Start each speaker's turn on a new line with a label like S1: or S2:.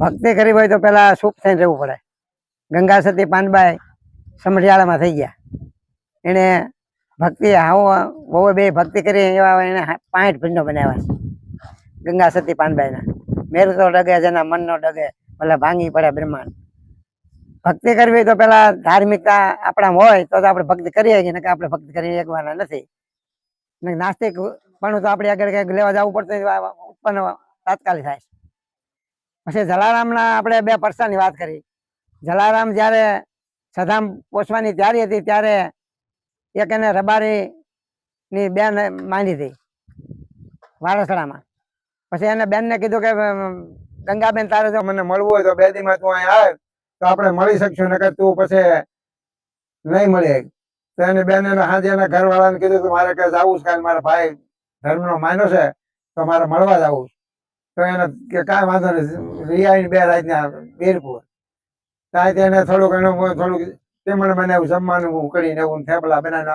S1: ભક્તિ કરવી હોય તો પેલા સુપ થઈને રહેવું પડે. ગંગા સતી પાનબાઈ સમઢિયાળામાં થઈ ગયા. એને ભક્તિ, હાવો, બહુ બે ભક્તિ કરી એવા એને પાંઠ ભીંડો બનાવ્યા ગંગા સતી પાનબાઈના મેરુ તો ડગે, જેના મનનો ડગે, ભલે ભાંગી પડે બ્રહ્માંડ. ભક્તિ કરવી તો પેલા ધાર્મિકતા આપણા હોય તો આપણે ભક્તિ કરીએ કે આપણે ભક્તિ કરી શકવાના નથી. નાસ્તિક પણ તો આપણે આગળ કંઈક લેવા જવું પડતું ઉત્પન્ન તાત્કાલિક થાય પછી જલારામના આપણે બે પરસાની વાત કરી. જલારામ જ્યારે સદામ પોસવાની તૈયારી હતી ત્યારે એક એને રબારી ની બેન માંડી હતી વારસડામાં. પછી એને બેનને કીધું કે ગંગાબેન, તારે જો
S2: મને મળવું હોય તો બે દીમાં તું અહીં આવે, તો આપણે મળી શકશું, નકર તું પછી નહીં મળે. તો એની બેન એને હાજે એના ઘરવાળાને કીધું કે, મારે કે જવું છે કાલે મારા ભાઈ ધર્મનો માન્યો છે, તો મારે મળવા જવું. તો એને કે કાંઈ વાંધો નહીં. રિયાની બે રાતના બેરપુર ત્યાં એને થોડુંક એનું થોડુંક તેમણે બનાવ્યું જમવાનું કરીને એવું થેપલા બનાવીને